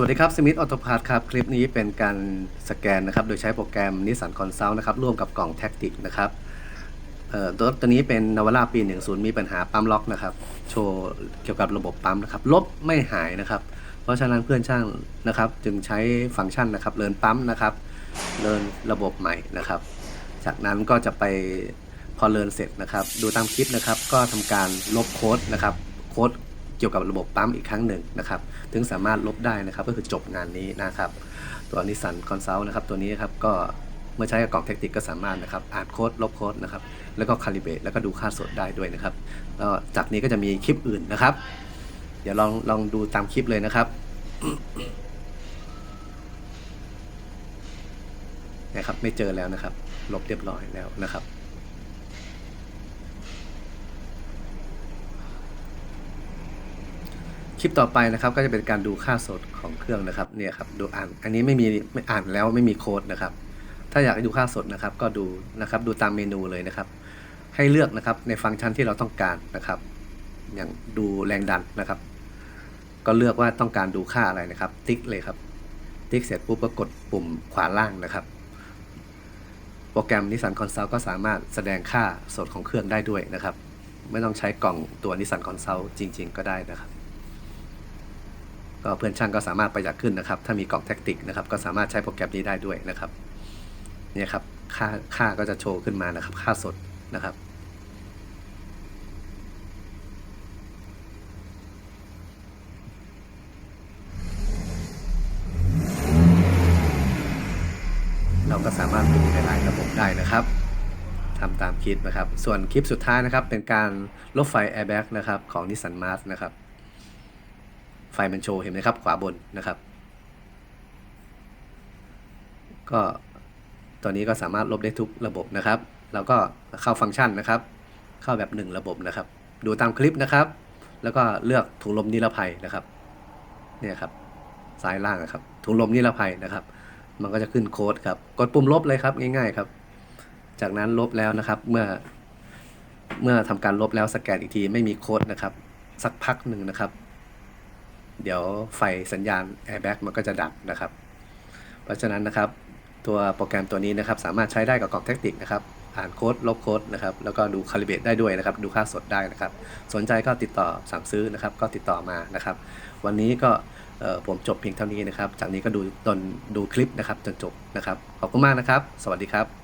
วัสดีครับสมิธออโตพาร์ครับ คลิปนี้เป็นการสแกนนะครับ โดยใช้โปรแกรม Nissan Consult นะครับ ร่วมกับกล่อง Tactic นะครับเอ่อตัวนี้เป็นนวาร่าปี 10 มีปัญหาปั๊มล็อกนะครับ โชว์เกี่ยวกับระบบปั๊มนะครับ ลบไม่หายนะครับ เพราะฉะนั้นเพื่อนช่างนะครับ จึงใช้ฟังก์ชันนะครับเลินปั๊มนะครับเลินระบบใหม่นะครับ จากนั้นก็จะไปพอเลินเสร็จนะครับ ดูตามคลิปนะครับ ก็ทำการลบโค้ดนะครับ โค้ด เกี่ยวกับระบบปั๊มอีกครั้งหนึ่งนะครับถึงสามารถลบได้นะครับก็คือจบงานนี้นะครับตัวนิสสันคอนซัลท์นะครับตัวนี้ครับก็เมื่อใช้กับกล่องเทคนิคก็สามารถนะครับอ่านโค้ดลบโค้ดนะครับแล้วก็คาลิเบรตแล้วก็ดูค่าสดได้ด้วยนะครับแล้วจากนี้ก็จะมีคลิปอื่นนะครับ เดี๋ยวลองลองดูตามคลิปเลยนะครับนะครับไม่เจอแล้วนะครับ ลบเรียบร้อยแล้วนะครับ คลิปต่อไปนะครับก็จะเป็นการดูค่าสดของเครื่องนะครับเนี่ยครับดูอ่านอันนี้ไม่มีไม่อ่านแล้วไม่มีโค้ดนะครับ ถ้าอยากดูค่าสดนะครับ ก็ดูนะครับดูตามเมนูเลยนะครับ ให้เลือกนะครับในฟังก์ชันที่เราต้องการนะครับ อย่างดูแรงดันนะครับ ก็เลือกว่าต้องการดูค่าอะไรนะครับ ติ๊กเลยครับ ติ๊กเสร็จปุ๊บก็กดปุ่มขวาล่างนะครับ โปรแกรม Nissan Consult ก็สามารถแสดงค่าสดของเครื่องได้ด้วยนะครับ ไม่ต้องใช้กล่องตัว Nissan Consult จริง ๆ ก็ได้นะครับ ก็เพื่อนช่างก็สามารถประหยัดขึ้นนะครับ ถ้ามีกล่องแท็กติกนะครับ ก็สามารถใช้โปรแกรมนี้ได้ด้วยนะครับเนี่ยครับค่าค่าก็จะโชว์ขึ้นมานะครับ ค่าสดนะครับ เราก็สามารถดูในหลายระบบได้นะครับทำตามคลิปนะครับ ส่วนคลิปสุดท้ายนะครับ เป็นการลบไฟ airbag นะครับ ของ Nissan Mars นะครับ มันโชว์เห็นไหมครับ ขวาบนนะครับ ก็ตัวนี้ก็สามารถลบได้ทุกระบบนะครับ แล้วก็เข้าฟังก์ชันนะครับ เข้าแบบหนึ่งระบบนะครับ ดูตามคลิปนะครับ แล้วก็เลือกถุงลมนิรภัยนะครับ เนี่ยครับซ้ายล่างนะครับถุงลมนิรภัยนะครับ มันก็จะขึ้นโค้ดครับ กดปุ่มลบเลยครับง่ายๆครับ จากนั้นลบแล้วนะครับ เมื่อ เมื่อทำการลบแล้วสแกนอีกทีไม่มีโค้ดนะครับ สักพักหนึ่งนะครับ เดี๋ยวไฟสัญญาณ airbag มันก็จะดับนะครับ เพราะฉะนั้นนะครับตัวโปรแกรมตัวนี้นะครับสามารถใช้ได้กับกล่องเทคนิคนะครับอ่านโค้ดลบโค้ดนะครับแล้วก็ดูคาลิเบตได้ด้วยนะครับ ดูค่าสดได้นะครับ สนใจก็ติดต่อสั่งซื้อนะครับ ก็ติดต่อมานะครับ วันนี้ก็ผมจบเพียงเท่านี้นะครับ จากนี้ก็ดูตนดูคลิปนะครับจนจบนะครับ ขอบคุณมากนะครับ สวัสดีครับ